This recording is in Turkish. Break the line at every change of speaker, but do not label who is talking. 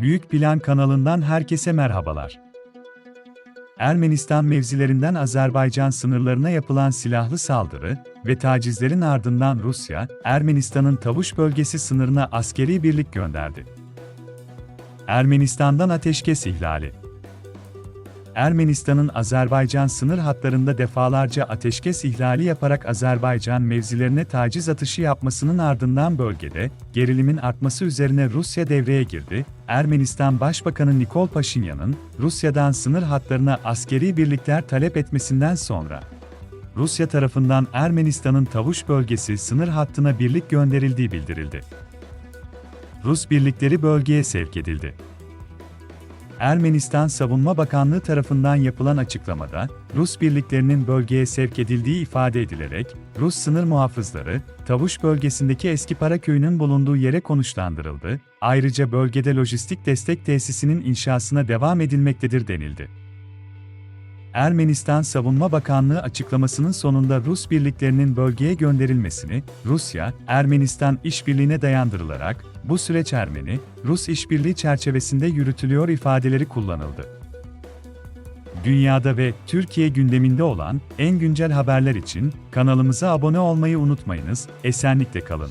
Büyük Plan kanalından herkese merhabalar. Ermenistan mevzilerinden Azerbaycan sınırlarına yapılan silahlı saldırı ve tacizlerin ardından Rusya, Ermenistan'ın Tavuş bölgesi sınırına askeri birlik gönderdi. Ermenistan'dan ateşkes ihlali Ermenistan'ın Azerbaycan sınır hatlarında defalarca ateşkes ihlali yaparak Azerbaycan mevzilerine taciz atışı yapmasının ardından bölgede gerilimin artması üzerine Rusya devreye girdi. Ermenistan Başbakanı Nikol Paşinyan'ın Rusya'dan sınır hatlarına askeri birlikler talep etmesinden sonra Rusya tarafından Ermenistan'ın Tavuş bölgesi sınır hattına birlik gönderildiği bildirildi. Rus birlikleri bölgeye sevk edildi. Ermenistan Savunma Bakanlığı tarafından yapılan açıklamada, Rus birliklerinin bölgeye sevk edildiği ifade edilerek, Rus sınır muhafızları, Tavuş bölgesindeki eski para köyünün bulunduğu yere konuşlandırıldı, ayrıca bölgede lojistik destek tesisinin inşasına devam edilmektedir denildi. Ermenistan Savunma Bakanlığı açıklamasının sonunda Rus birliklerinin bölgeye gönderilmesini, Rusya, Ermenistan işbirliğine dayandırılarak, bu süreç Ermeni, Rus işbirliği çerçevesinde yürütülüyor ifadeleri kullanıldı. Dünyada ve Türkiye gündeminde olan en güncel haberler için kanalımıza abone olmayı unutmayınız, esenlikle kalın.